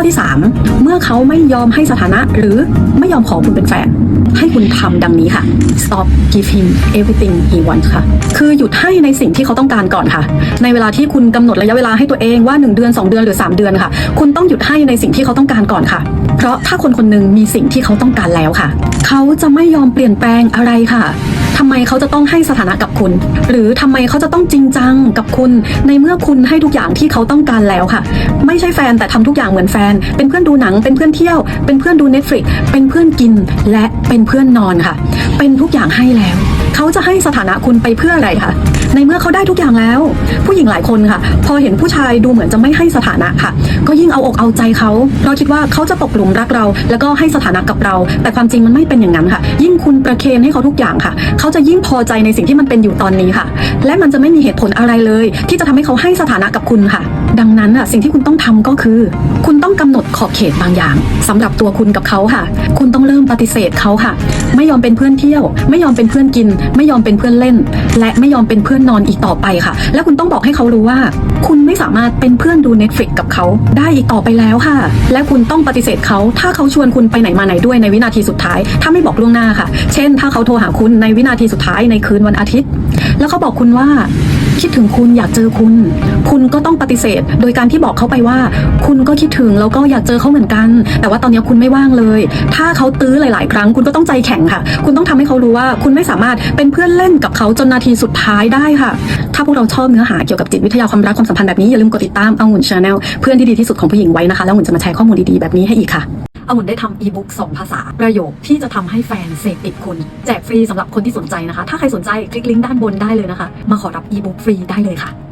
ข้อที่ 3 เมื่อเขาไม่ยอมให้สถานะหรือไม่ยอมขอคุณเป็นแฟน ให้คุณทำดังนี้ค่ะ stop give him everything he wants ค่ะ คือหยุดให้ในสิ่งที่เขาต้องการก่อนค่ะ ในเวลาที่คุณกำหนดระยะเวลาให้ตัวเองว่า 1 เดือน 2 เดือนหรือ 3 เดือนค่ะ คุณต้องหยุดให้ในสิ่งที่เขาต้องการก่อนค่ะ เพราะถ้าคนคนหนึ่งมีสิ่งที่เขาต้องการแล้วค่ะ เขาจะไม่ยอมเปลี่ยนแปลงอะไรค่ะ ทำไมเขาจะต้องให้สถานะกับคุณ หรือทำไมเขาจะต้องจริงจังกับคุณ ในเมื่อคุณให้ทุกอย่างที่เขาต้องการแล้วค่ะ ไม่ใช่แฟนแต่ทำทุกอย่างเหมือนแฟน เป็นเพื่อนดูหนัง เป็นเพื่อนเที่ยว เป็นเพื่อนดู Netflix เป็นเพื่อนกิน และเป็นเพื่อนนอนค่ะ เป็นทุกอย่างให้แล้ว เขาจะให้สถานะคุณไปเพื่ออะไรคะในเมื่อเขาได้ทุกอย่างแล้ว ผู้หญิงหลายคนค่ะ พอเห็นผู้ชายดูเหมือนจะไม่ให้สถานะค่ะ ก็ยิ่งเอาอกเอาใจเขาเพราะคิดว่าเขาจะตกหลุมรักเรา แล้วก็ให้สถานะกับเรา แต่ความจริงมันไม่เป็นอย่างนั้นค่ะ ยิ่งคุณประเคนให้เขาทุกอย่างค่ะ เขาจะยิ่งพอใจในสิ่งที่มันเป็นอยู่ตอนนี้ค่ะ และมันจะไม่มีเหตุผลอะไรเลย ที่จะทำให้เขาให้สถานะกับคุณค่ะ ดังนั้นอะสิ่งที่คุณต้องทำก็คือ คุณต้องกำหนดขอบเขตบางอย่างสำหรับตัวคุณกับเขาค่ะ คุณต้องเริ่มปฏิเสธเขาค่ะ ไม่ยอมเป็นเพื่อนเที่ยว ไม่ยอมเป็นเพื่อนกิน ไม่ยอมเป็นเพื่อนเล่น และไม่ยอมเป็นเพื่อนนอนอีกต่อไปค่ะ และคุณต้องบอกให้เขารู้ว่า คุณไม่สามารถเป็นเพื่อนดู Netflix กับเขาได้อีกต่อไปแล้วค่ะ และคุณต้องปฏิเสธเขา ถ้าเขาชวนคุณไปไหนมาไหนด้วยในวินาทีสุดท้าย ถ้าไม่บอกล่วงหน้าค่ะ เช่น ถ้าเขาโทรหาคุณในวินาทีสุดท้ายในคืนวันอาทิตย์ แล้วเขาบอกคุณว่า ถึงคุณอยากเจอคุณ คุณก็ต้องปฏิเสธ โดยการที่บอกเขาไปว่า คุณก็คิดถึงแล้วก็อยากเจอเขาเหมือนกัน แต่ว่าตอนนี้คุณไม่ว่างเลย ถ้าเขาตื้อหลาย ๆ ครั้ง คุณก็ต้องใจแข็งค่ะ คุณต้องทำให้เขารู้ว่า คุณไม่สามารถเป็นเพื่อนเล่นกับเขาจนนาทีสุดท้ายได้ค่ะ ถ้าพวกเราชอบเนื้อหาเกี่ยวกับจิตวิทยาความรักความสัมพันธ์แบบนี้อย่าลืมกดติดตามเอาหุ่นชาแนลเพื่อนที่ดีที่สุดของผู้หญิงไว้นะคะ แล้วหุ่นจะมาแชร์ข้อมูลดี ๆ แบบนี้ให้อีกค่ะ องุ่นได้ทำอีบุ๊กสองภาษา ประโยคที่จะทำให้แฟนเสพติดคุณ แจกฟรีสำหรับคนที่สนใจนะคะ ถ้าใครสนใจคลิกลิงก์ด้านบนได้เลยนะคะ มาขอรับอีบุ๊กฟรีได้เลยค่ะ